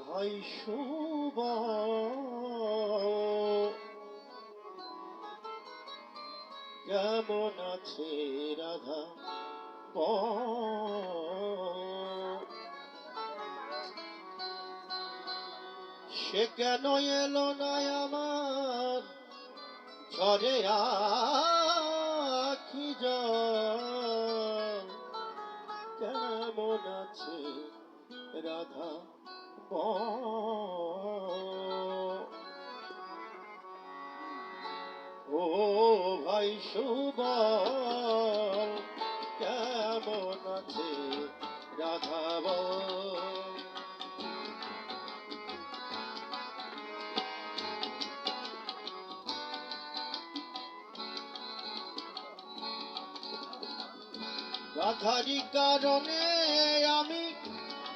ভাই শুভ কেমন আছে রাধা বল? সে কেন এলো না আমার ঝরে আখি জল আছে রাধা? ও ভাই সুবল কেমন আছে রাধা? রাধারি কারণে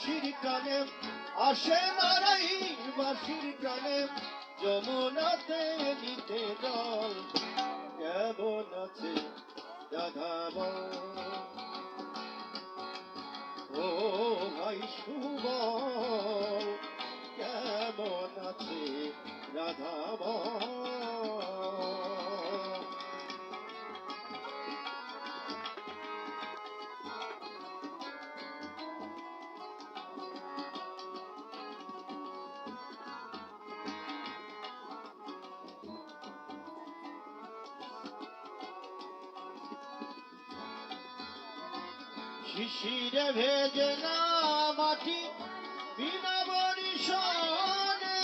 বাসির কানে আসে নারাই বাঁশির কানে যমুনাতে নিতে দল কেমন আছে রাধা শিশিরে ভেজে না মাটি, বিনা বরিশনে।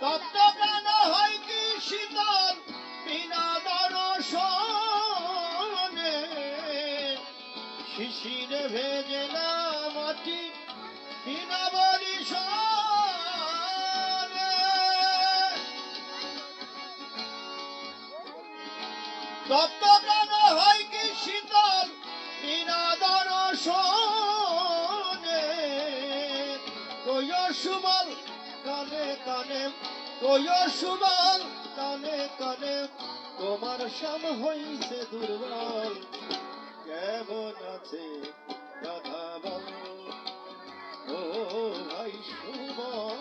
তপ্ত প্রাণ হয় কি শীতল, বিনা দর্শনে। শিশিরে ভেজে না শীতল? বিনা দর্শনে কয় সুবল, কানে কানে কয় সুবল, কানে কানে, তোমার শ্যাম হইছে দুর্বল। কেমন আছে বল? ও ভাই সুবল।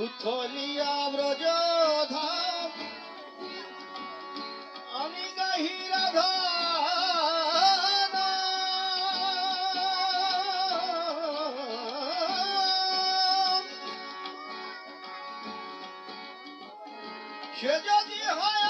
উথলিয়া ব্রজধাম আমি গাহিরা ধান সে যদি হয়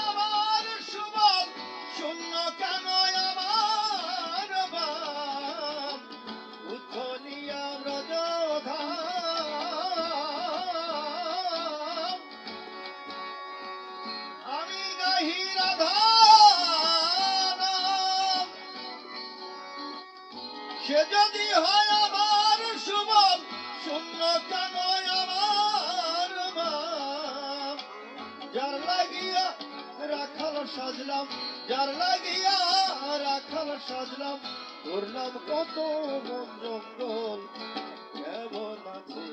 ধরম সে যদি হয় আমার শুভম শূন্য কেন আমার যার লাগিয়া রাখাল সাজলাম, যার লাগিয়া রাখাল সাজলাম তোর কত মন জঙ্গল। কেমন আছে